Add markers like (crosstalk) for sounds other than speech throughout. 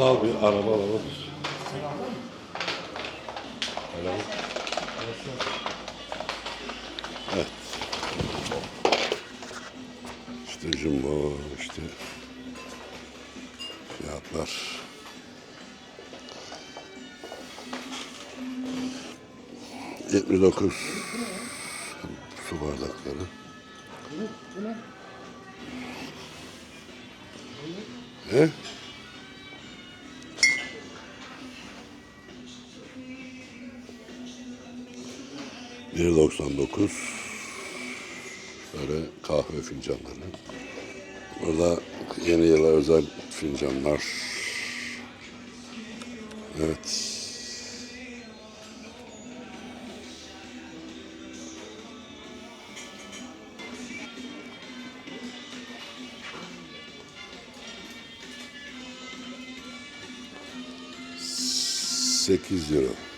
Al al bir araba al al. Helal. Evet. İşte jumbo, işte fiyatlar. Yetmiş dokuz su bardakları. Bu ne? He? 1.99 böyle kahve fincanları. Burada yeni yıla özel fincanlar. Evet. Sekiz euro.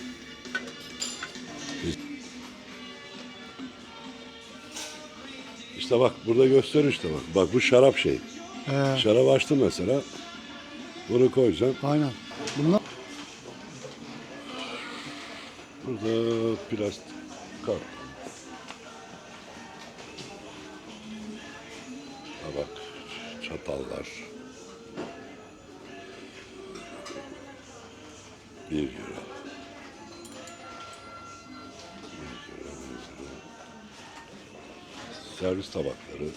İşte bak burada göster işte bak. Bak bu şarap şey. Ee, Şarap açtın mesela. Bunu koyacaksın. aynen. Bunlar Burada plastik kap. Ha bak çatallar. Bir euro. Servis tabakları.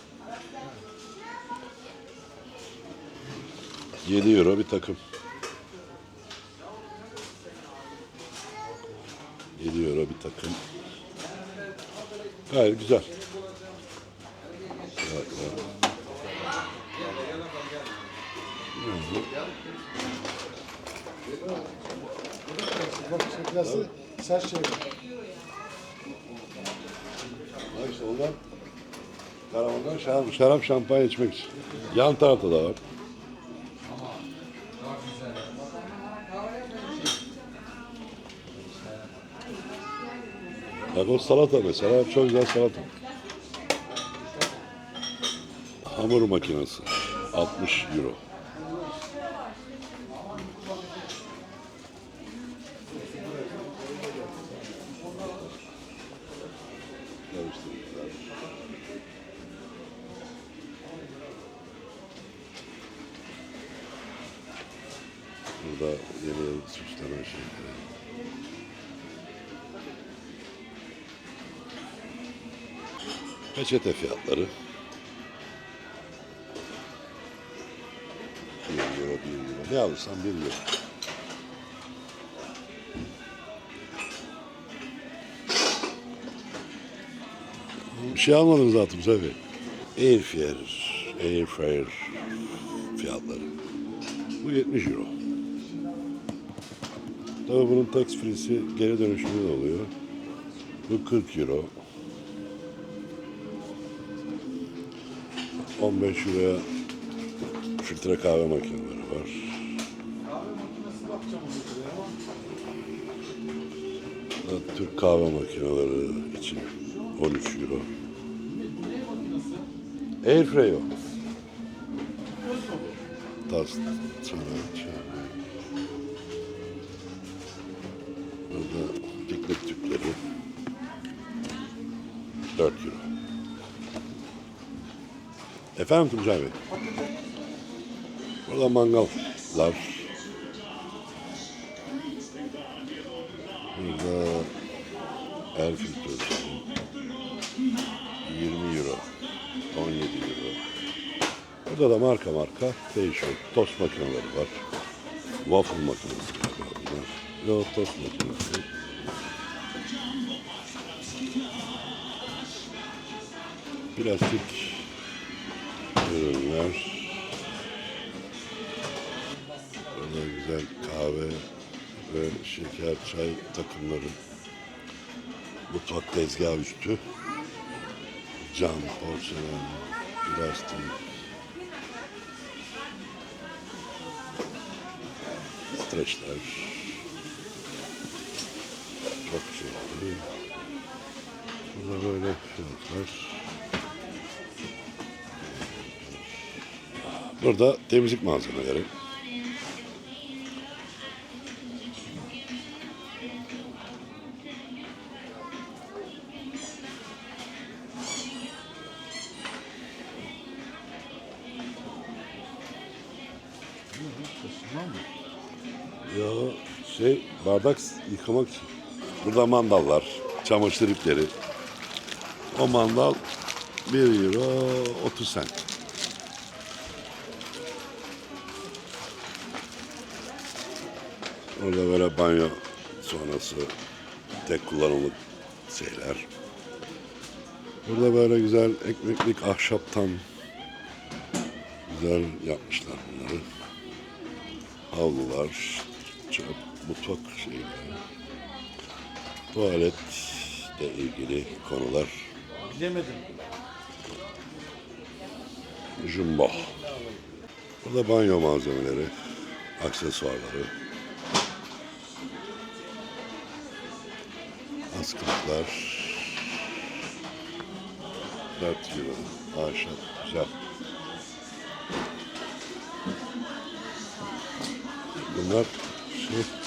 7 euro bir takım. 7 euro bir takım. Gayet güzel. Gayet güzel. bak saç şey. Bak işte ondan karavandan şarap, şarap şampanya içmek için. Yan tarafta da var. Bak o salata mesela çok güzel salata. Hamur makinesi 60 euro. Karıştırıyorlar. Burada yeni süslenen şeyler. Peçete fiyatları. 1 euro, 1 euro. Ne alırsan 1 euro. Bir şey almadınız zaten tabii. Air fryer, air fryer fiyatları. Bu 70 euro. Tabii bunun tax free'si geri dönüşümü de oluyor. Bu 40 euro. 15 euroya filtre kahve makineleri var. Türk kahve makineleri için 13 euro. Airfryer yok. Tas, çana, çana. Burada piknik tüpleri. 4 euro. Efendim Tuncay Bey? Burada mangallar. Burada el filtresi. 20 euro. 17 euro. Burada da marka marka değişiyor. Tost makineleri var. Waffle makinesi galiba Yok tost makinesi. Plastik ürünler. Burada güzel kahve ve şeker, çay takımları. Mutfak tezgahı üstü. Cam, porselen, plastik. Streçler bakışı. Şey Burada böyle fiyatlar. Burada temizlik malzemeleri. Ya şey bardak yıkamak için. Burada mandallar, çamaşır ipleri. O mandal 1 euro 30 cent. Orada böyle banyo sonrası tek kullanımlık şeyler. Burada böyle güzel ekmeklik ahşaptan güzel yapmışlar bunları. Havlular, çöp, mutfak şeyleri. Tuvaletle ilgili konular. Bilemedim. Jumbo. Burada banyo malzemeleri, aksesuarları. Askılıklar. 4 euro. Ahşap, güzel. Bunlar şey,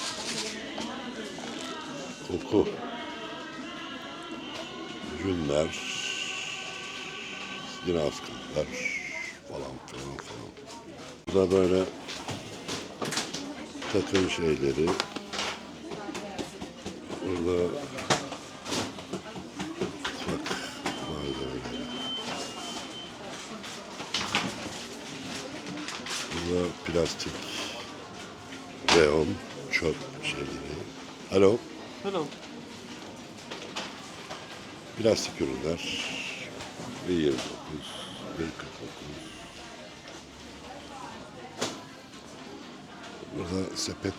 koku. Günler, yine askılıklar falan filan falan. Burada böyle takım şeyleri. Burada mutfak malzemeleri. Burada plastik, reyon, çöp şeyleri. Alo. Hello. Plastik ürünler. 1.29, 1.49. Burada sepet.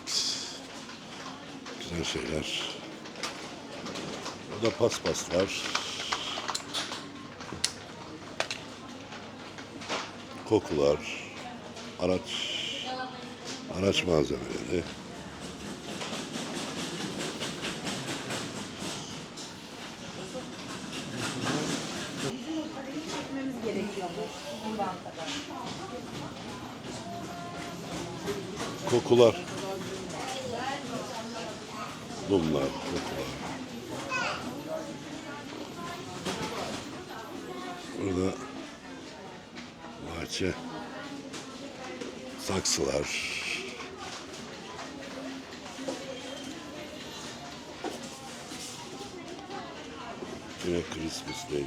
Güzel şeyler. Burada paspaslar. Kokular. Araç araç malzemeleri. Kokular. Mumlar, kokular. Burada bahçe, saksılar. Yine Christmas'la ilgili.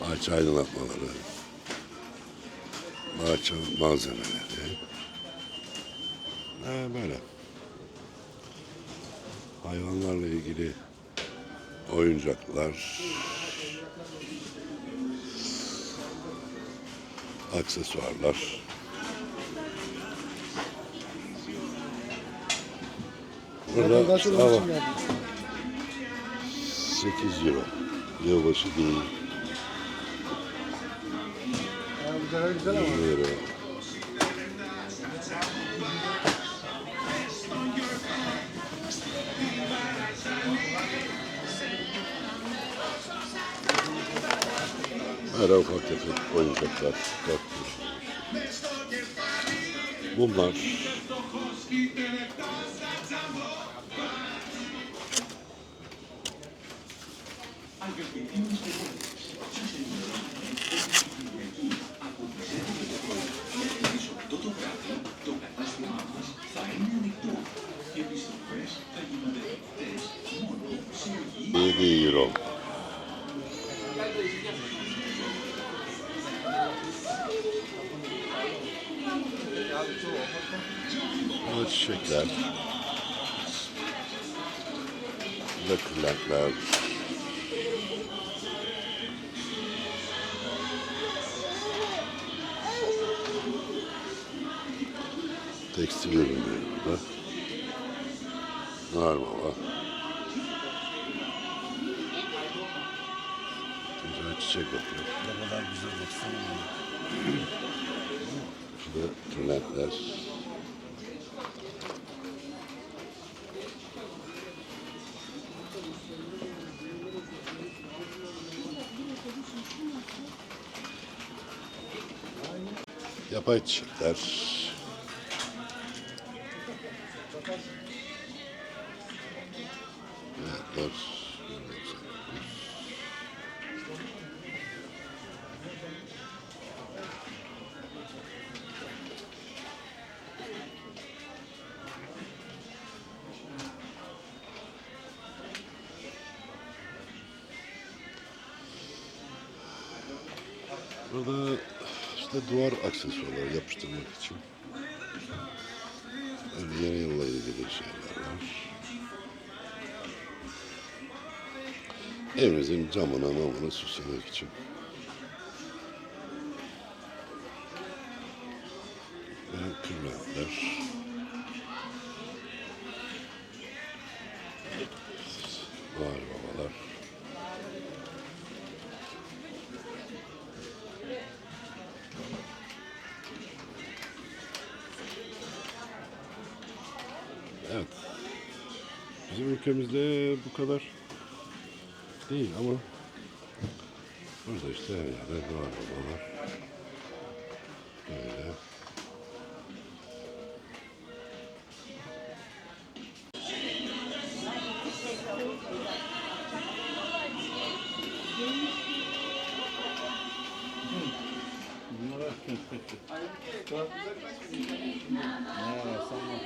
Bahçe aydınlatmaları. Bahçe malzemeleri. Ee, böyle. Hayvanlarla ilgili oyuncaklar. Aksesuarlar. Burada hava onun için geldim. 8 euro. Yılbaşı değil. Bu kadar güzel ama. 20 euro. Böyle ufak tefek oyuncaklar. Dört kuruş. Tekstil ürünleri burada. Narmala. Güzel çiçek bakıyor. Ne kadar güzel baksana. Şurada tırnaklar. Yapay çiçekler. Tırnaklar. Burada Evinizin camına mamına süslemek için. Ve kırlentler. Var babalar. Evet. Bizim ülkemizde bu kadar değil ama burada işte her yerde var babalar. Böyle. (laughs) Ne sanma.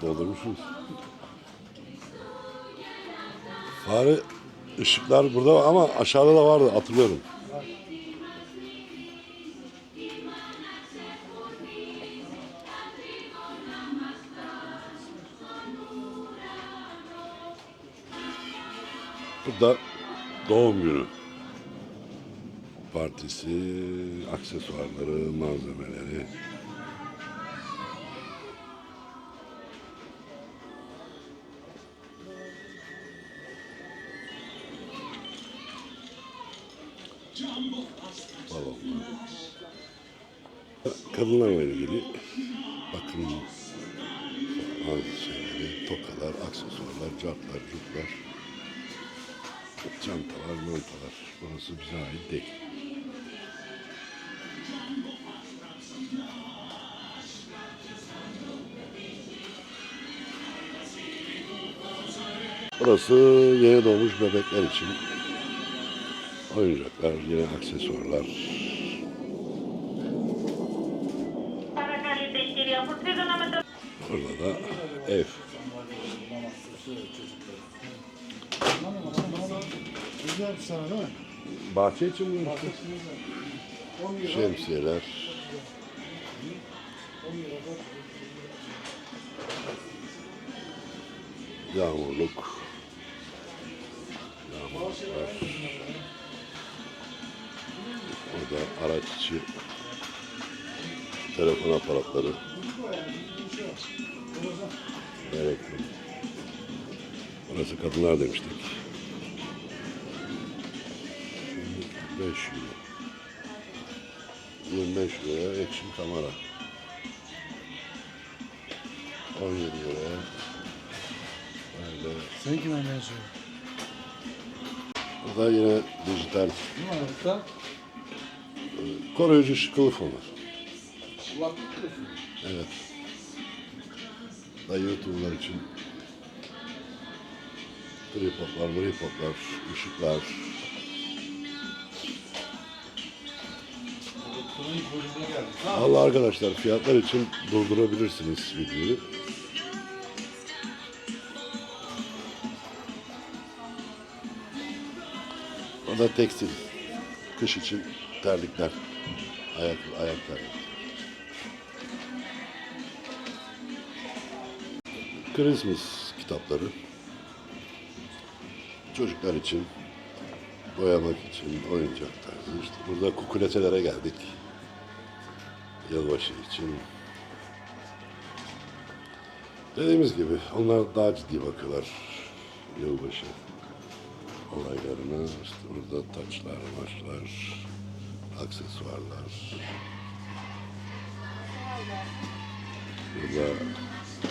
Doldurmuşsunuz. Fare ışıklar burada ama aşağıda da vardı hatırlıyorum. Burada doğum günü partisi, aksesuarları, malzemeleri. Balonlar. Kadınlarla ilgili bakım bazı şeyleri, tokalar, aksesuarlar, cartlar, cutlar, çantalar, mantalar. Burası bize ait değil. Burası yeni doğmuş bebekler için oyuncaklar, yine aksesuarlar. Burada da ev. Güzel bir sana değil mi? Bahçe için mi? Şemsiyeler. Yağmurluk. İçi telefon aparatları. Gerekli. Burası kadınlar demiştik. 5 euro. 25 liraya action kamera. 17 liraya. Böyle. Sen kime benziyor? Burada yine dijital Ne var burada? Koruyucu kılıf var. Kulaklık kılıfı. Evet. Da YouTube'lar için tripodlar, tripodlar, ışıklar. Allah arkadaşlar fiyatlar için durdurabilirsiniz videoyu. O da tekstil. Kış için terlikler. Ayak, ayak terlik. Christmas kitapları. Çocuklar için, boyamak için, oyuncak tarzı. İşte burada kukuletelere geldik. Yılbaşı için. Dediğimiz gibi onlar daha ciddi bakıyorlar yılbaşı olaylarına. İşte burada taçlar, maçlar, aksesuarlar. Burada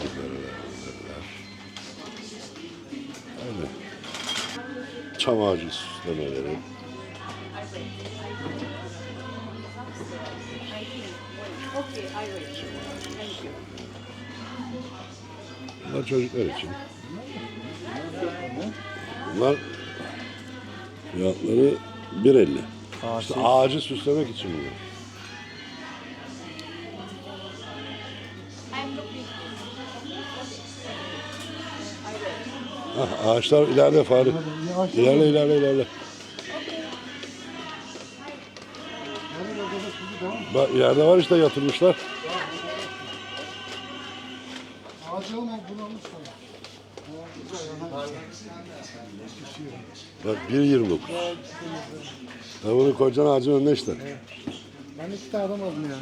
izlereler, izlereler. Öyle. Çam ağacı süslemeleri. Bunlar çocuklar için. Bunlar fiyatları 1.50. İşte ağacı süslemek için bunlar. I'm looking. I wait. Hah, ağaçlar ileride Fahri. İlerle ilerle ilerle. Bak ileride var işte yatırmışlar. Ağacı olmak bunamışlar. Bak 1.29. Ya bunu koyacaksın ağacın önüne işte. Ben iki tane adam aldım ya.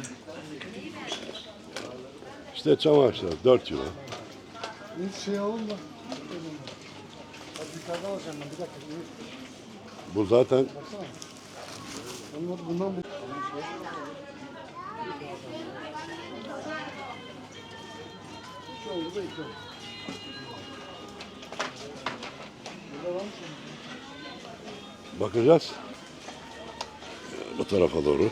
İşte çam ağaçları 4 euro. Bir şey alalım da. Hadi yukarıda alacağım ben bir dakika. Bu zaten Bunlar bundan bu. İki oldu da iki oldu. Bakacağız. Bu tarafa doğru.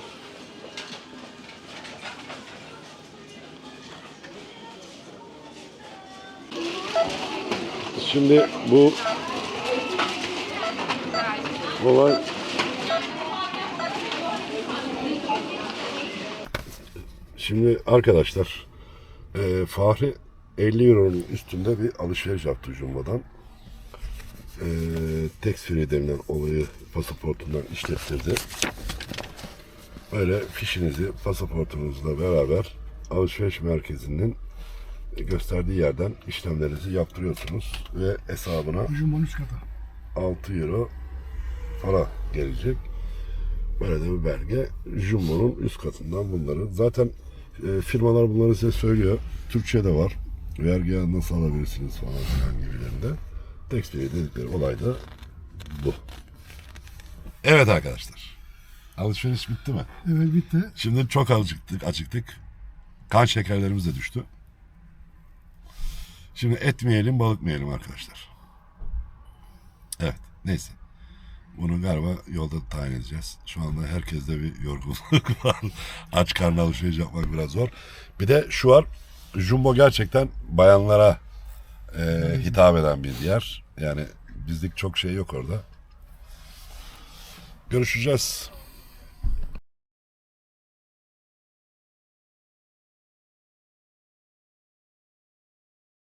Şimdi bu olay Şimdi arkadaşlar e, Fahri 50 Euro'nun üstünde bir alışveriş yaptı Jumbo'dan. E, free denilen olayı pasaportundan işlettirdi. Böyle fişinizi pasaportunuzla beraber alışveriş merkezinin gösterdiği yerden işlemlerinizi yaptırıyorsunuz ve hesabına Jumbo'nun üst katı. 6 euro para gelecek. Böyle de bir belge. Jumbo'nun üst katından bunları. Zaten e, firmalar bunları size söylüyor. Türkçe'de var. Vergi nasıl alabilirsiniz falan filan gibilerinde. Free dedikleri olay da bu. Evet arkadaşlar. Alışveriş bitti mi? Evet bitti. Şimdi çok acıktık, acıktık. Kan şekerlerimiz de düştü. Şimdi et mi yiyelim, balık mı yiyelim arkadaşlar? Evet, neyse. Bunu galiba yolda tayin edeceğiz. Şu anda herkeste bir yorgunluk (laughs) var. Aç karnı alışveriş yapmak biraz zor. Bir de şu var, Jumbo gerçekten bayanlara e, hitap eden bir yer. Yani bizlik çok şey yok orada. Görüşeceğiz.